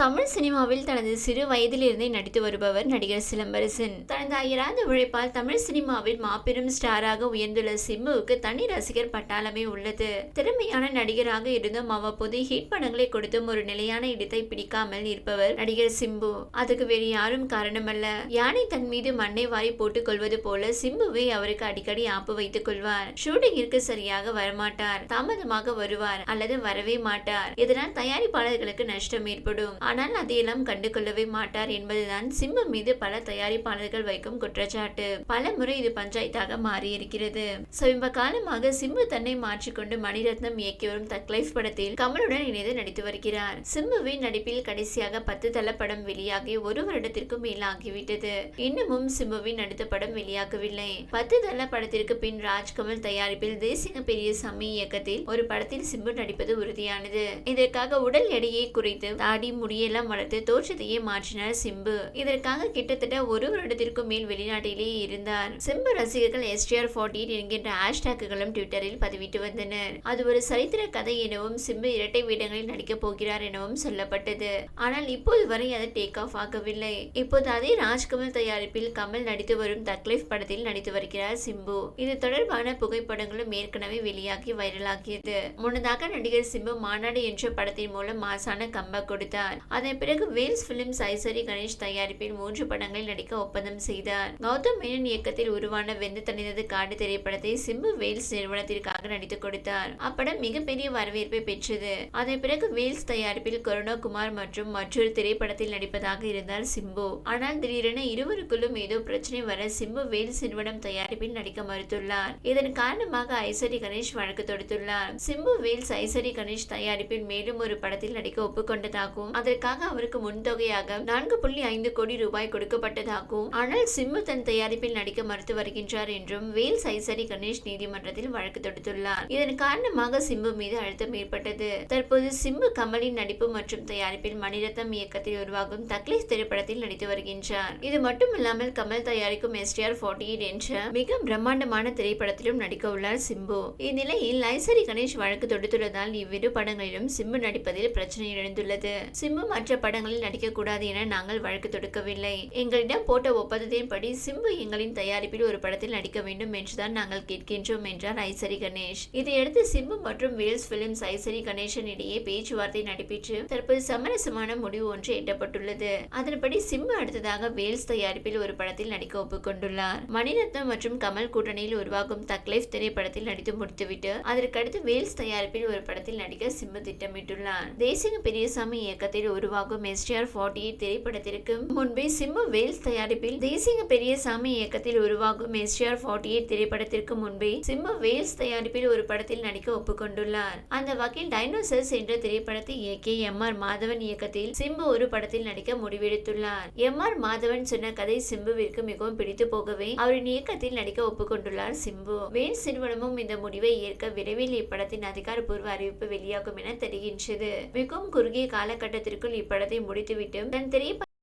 தமிழ் சினிமாவில் தனது சிறு வயதிலிருந்தே நடித்து வருபவர் நடிகர் சிலம்பரசன். தனது அயராத உழைப்பால் தமிழ் சினிமாவில் மாபெரும் ஸ்டாராக உயர்ந்துள்ள சிம்புவுக்கு தனி ரசிகர் பட்டாளமே உள்ளது. திறமையான நடிகராக இருந்தும் அவ்வப்போது ஹிட் படங்களை கொடுத்தும் ஒரு நிலையான இடத்தை பிடிக்காமல் இருப்பவர் நடிகர் சிம்பு. அதுக்கு வேறு யாரும் காரணமல்ல. யானை தன் மீது மண்ணை வாரி போட்டுக் கொள்வது போல சிம்புவை அவருக்கு அடிக்கடி ஆப்பு வைத்துக் கொள்வார். ஷூட்டிங்கிற்கு சரியாக வரமாட்டார். தாமதமாக வருவார் அல்லது வரவே மாட்டார். இதனால் தயாரிப்பாளர்களுக்கு நஷ்டம் ஏற்படும். ஆனால் அதையெல்லாம் கண்டு கொள்ளவே மாட்டார் என்பதுதான் சிம்பு மீது பல தயாரிப்பாளர்கள் வைக்கும் குற்றச்சாட்டு. பல முறை இது பஞ்சாயத்தாக மாறியிருக்கிறது. சமீப காலமாக சிம்பு தன்னை மாற்றிக்கொண்டு மணிரத்னம் இயக்கி வரும் தக் லைஃப் படத்தில் கமலுடன் இணைந்து நடித்து வருகிறார். சிம்புவின் நடிப்பில் கடைசியாக பத்து தள படம் வெளியாகி ஒரு வருடத்திற்கும் மேலாகிவிட்டது. இன்னமும் சிம்புவின் அடுத்த படம் வெளியாகவில்லை. பத்து தள படத்திற்கு பின் ராஜ்கமல் தயாரிப்பில் தேசிங்க பெரியசாமி இயக்கத்தில் ஒரு படத்தில் சிம்பு நடிப்பது உறுதியானது. இதற்காக உடல் எடையை குறைத்து தாடி முடியெல்லாம் வளர்த்து தோற்றத்தையே மாற்றினார் சிம்பு. இதற்காக கிட்டத்தட்ட ஒரு வருடத்திற்கும் மேல் வெளிநாட்டிலேயே இருந்தார். சிம்பு ரசிகர்கள் எஸ்டிஆர் ஃபார்ட்டி என்கின்ற ஹேஷ்டேக்குகளும் ட்விட்டரில் பதிவிட்டு வந்தனர். அது ஒரு சரித்திர கதை எனவும் சிம்பு இரட்டை வேடங்களில் நடிக்கப் போகிறார் எனவும் சொல்லப்பட்டது. ஆனால் இப்போது வரை அது டேக் ஆஃப் ஆகவில்லை. இப்போது அதே ராஜ்கமல் தயாரிப்பில் கமல் நடித்து வரும் தக்லீஃப் படத்தில் நடித்து வருகிறார் சிம்பு. இது தொடர்பான புகைப்படங்களும் ஏற்கனவே வெளியாகி வைரலாகியது. முன்னதாக நடிகர் சிம்பு மாநாடு என்ற படத்தின் மூலம் மாசான கம்பா கொடுத்தார். அதன் பிறகு வேல்ஸ் பிலிம்ஸ் ஐசரி கணேஷ் தயாரிப்பில் மூன்று படங்களில் நடிக்க ஒப்பந்தம் செய்தார். கௌதம் மேனன் இயக்கத்தில் உருவான வெந்து தணிந்தது காடு திரைப்படத்தை சிம்பு வேல்ஸ் நிறுவனத்திற்காக நடித்து கொடுத்தார். அப்படம் மிகப்பெரிய வரவேற்பை பெற்றது. அதன் பிறகு வேல்ஸ் தயாரிப்பில் கருணா குமார் மற்றும் மற்றொரு திரைப்படத்தில் நடிப்பதாக இருந்தார் சிம்பு. ஆனால் திடீரென இருவருக்குள்ளும் ஏதோ பிரச்சனை வர சிம்பு வேல்ஸ் நிறுவனம் தயாரிப்பில் நடிக்க மறுத்துள்ளார். இதன் காரணமாக ஐசரி கணேஷ் வழக்கு தொடுத்துள்ளார். சிம்பு வேல்ஸ் ஐசரி கணேஷ் தயாரிப்பில் மேலும் ஒரு படத்தில் நடிக்க ஒப்புக்கொண்டதாகவும் இதற்காக அவருக்கு முன்தொகையாக நான்கு புள்ளி ஐந்து கோடி ரூபாய் கொடுக்கப்பட்டதாகவும் ஆனால் சிம்மு தன் தயாரிப்பில் நடிக்க மறுத்து வருகின்றார் என்றும் வேல் சைசரி கணேஷ் நீதிமன்றத்தில் வழக்கு தொடுத்துள்ளார். இதன் காரணமாக சிம்பு மீது அழுத்தம் ஏற்பட்டது. தற்போது சிம்பு கமலின் நடிப்பு மற்றும் தயாரிப்பில் மணிரத்னம் இயக்கத்தில் உருவாகும் தக்லீஸ் திரைப்படத்தில் நடித்து வருகின்றார். இது மட்டுமில்லாமல் கமல் தயாரிக்கும் எஸ்டிஆர் ஃபார்ட்டி எயிட் என்ற மிக பிரம்மாண்டமான திரைப்படத்திலும் நடிக்க உள்ளார் சிம்பு. இந்நிலையில் ஐசரி கணேஷ் வழக்கு தொடுத்துள்ளதால் இவ்விரு படங்களிலும் சிம்பு நடிப்பதில் பிரச்சனை எழுந்துள்ளது. சிம்பு மற்ற படங்களில் நடிக்கக்கூடாது என நாங்கள் வழக்கு தொடுக்கவில்லை. எங்களிடம் போட்ட ஒப்பந்தத்தின்படி சிம்பு எங்களின் தயாரிப்பில் ஒரு படத்தில் நடிக்க வேண்டும் என்றுதான் நாங்கள் கேட்கின்றோம் என்றார் ஐசரி கணேஷ். இதையடுத்து சிம்பு மற்றும் வேல்ஸ் பிலிம்ஸ் ஐசரி கணேசன் இடையே பேச்சுவார்த்தை நடைபெற்று தற்போது சமரசமான முடிவு ஒன்று எட்டப்பட்டுள்ளது. அதன்படி சிம்பு அடுத்ததாக வேல்ஸ் தயாரிப்பில் ஒரு படத்தில் நடிக்க ஒப்புக்கொண்டுள்ளார். மணிரத்னம் மற்றும் கமல் கூட்டணியில் உருவாகும் தக்லைஃப் திரைப்படத்தில் நடித்து முடித்துவிட்டு அதற்கடுத்து வேல்ஸ் தயாரிப்பில் ஒரு படத்தில் நடிக்க சிம்பு திட்டமிட்டுள்ளார். தேசிக பெரியசாமி இயக்கத்தில் உருவாகும் எஸ்டிஆர் ஃபார்ட்டி திரைப்படத்திற்கு முன்பே சிம்பு வேல்ஸ் தயாரிப்பில் தேசிக பெரியசாமி இயக்கத்தில் உருவாகும் எஸ்டிஆர் ஃபார்ட்டி திரைப்படத்திற்கு முன்பே சிம்பு வேல்ஸ் தயாரிப்பில் ஒரு படத்தில் நடிக்க ஒப்புக்கொண்டுள்ளார். அந்த வகையில் டைனோசர்ஸ் என்ற திரைப்படத்தை இயக்கிய எம் ஆர் மாதவன் இயக்கத்தில் சிம்பு ஒரு படத்தில் நடிக்க முடிவெடுத்துள்ளார். எம் ஆர் மாதவன் சொன்ன கதை சிம்புவிற்கு மிகவும் பிடித்து போகவே அவரின் இயக்கத்தில் நடிக்க ஒப்புக்கொண்டுள்ளார் சிம்பு. வேல்ஸ் நிறுவனமும் இந்த முடிவை ஏற்க விரைவில் இப்படத்தின் அதிகாரப்பூர்வ அறிவிப்பு வெளியாகும் என தெரிகின்றது. மிகவும் குறுகிய காலகட்டத்திற்குள் இப்படத்தை முடித்துவிட்டு தன் திரைப்பட